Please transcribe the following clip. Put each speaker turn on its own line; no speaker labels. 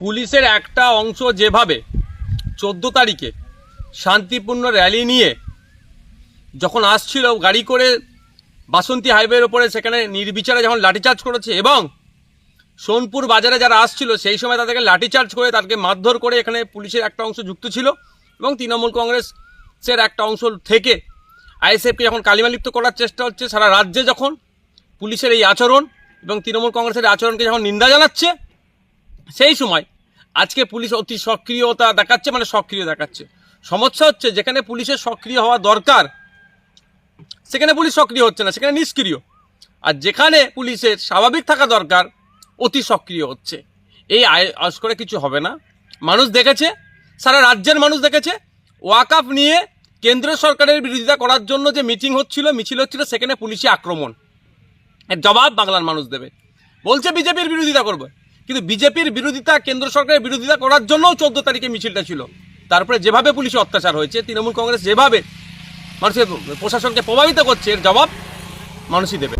পুলিশের একটা অংশ যেভাবে চোদ্দ তারিখে শান্তিপূর্ণ র্যালি নিয়ে যখন আসছিল গাড়ি করে বাসন্তী হাইওয়ের ওপরে সেখানে নির্বিচারে যখন লাঠিচার্জ করেছে এবং সোনপুর বাজারে যারা আসছিল, সেই সময় তাদেরকে লাঠিচার্জ করে তাদেরকে মারধর করে এখানে পুলিশের একটা অংশ যুক্ত ছিল এবং তৃণমূল কংগ্রেসের একটা অংশ থেকে আইএসএফকে যখন কালিমালিপ্ত করার চেষ্টা হচ্ছে, সারা রাজ্যে যখন পুলিশের এই আচরণ এবং তৃণমূল কংগ্রেসের আচরণকে যখন নিন্দা জানাচ্ছে, সেই সময় আজকে পুলিশ অতি সক্রিয়তা দেখাচ্ছে মানে সক্রিয় দেখাচ্ছে। সমস্যা হচ্ছে, যেখানে পুলিশের সক্রিয় হওয়া দরকার, সেখানে পুলিশ সক্রিয় হচ্ছে না, সেখানে নিষ্ক্রিয়। আর যেখানে পুলিশের স্বাভাবিক থাকা দরকার, অতি সক্রিয় হচ্ছে। এই আয়- করে কিছু হবে না। মানুষ দেখেছে, সারা রাজ্যের মানুষ দেখেছে, ওয়াকাফ নিয়ে কেন্দ্র সরকারের বিরোধিতা করার জন্য যে মিটিং হচ্ছিল, মিছিল হচ্ছিল, সেখানে পুলিশি আক্রমণ। এর জবাব বাংলার মানুষ দেবে। বলছে, বিজেপির বিরোধিতা করবে। কিন্তু বিজেপির বিরোধিতা, কেন্দ্র সরকারের বিরোধিতা করার জন্যও চোদ্দ তারিখে মিছিলটা ছিল। তারপরে যেভাবে পুলিশে অত্যাচার হয়েছে, তৃণমূল কংগ্রেস যেভাবে মানুষের প্রশাসনকে প্রভাবিত করছে, এর জবাব মানুষই দেবে।